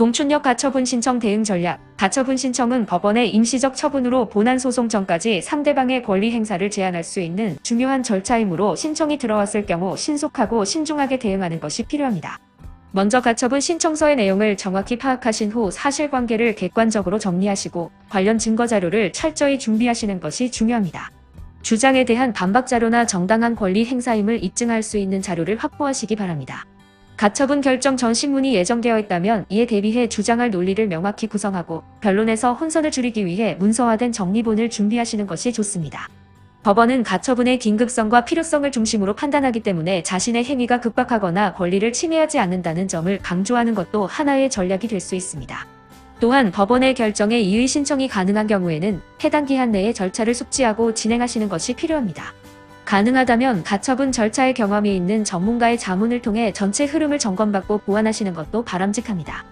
동춘역 가처분 신청 대응 전략. 가처분 신청은 법원의 임시적 처분으로 본안 소송 전까지 상대방의 권리 행사를 제한할 수 있는 중요한 절차이므로 신청이 들어왔을 경우 신속하고 신중하게 대응하는 것이 필요합니다. 먼저 가처분 신청서의 내용을 정확히 파악하신 후 사실관계를 객관적으로 정리하시고 관련 증거 자료를 철저히 준비하시는 것이 중요합니다. 주장에 대한 반박 자료나 정당한 권리 행사임을 입증할 수 있는 자료를 확보하시기 바랍니다. 가처분 결정 전 신문이 예정되어 있다면 이에 대비해 주장할 논리를 명확히 구성하고 변론에서 혼선을 줄이기 위해 문서화된 정리본을 준비하시는 것이 좋습니다. 법원은 가처분의 긴급성과 필요성을 중심으로 판단하기 때문에 자신의 행위가 급박하거나 권리를 침해하지 않는다는 점을 강조하는 것도 하나의 전략이 될 수 있습니다. 또한 법원의 결정에 이의 신청이 가능한 경우에는 해당 기한 내에 절차를 숙지하고 진행하시는 것이 필요합니다. 가능하다면 가처분 절차의 경험이 있는 전문가의 자문을 통해 전체 흐름을 점검받고 보완하시는 것도 바람직합니다.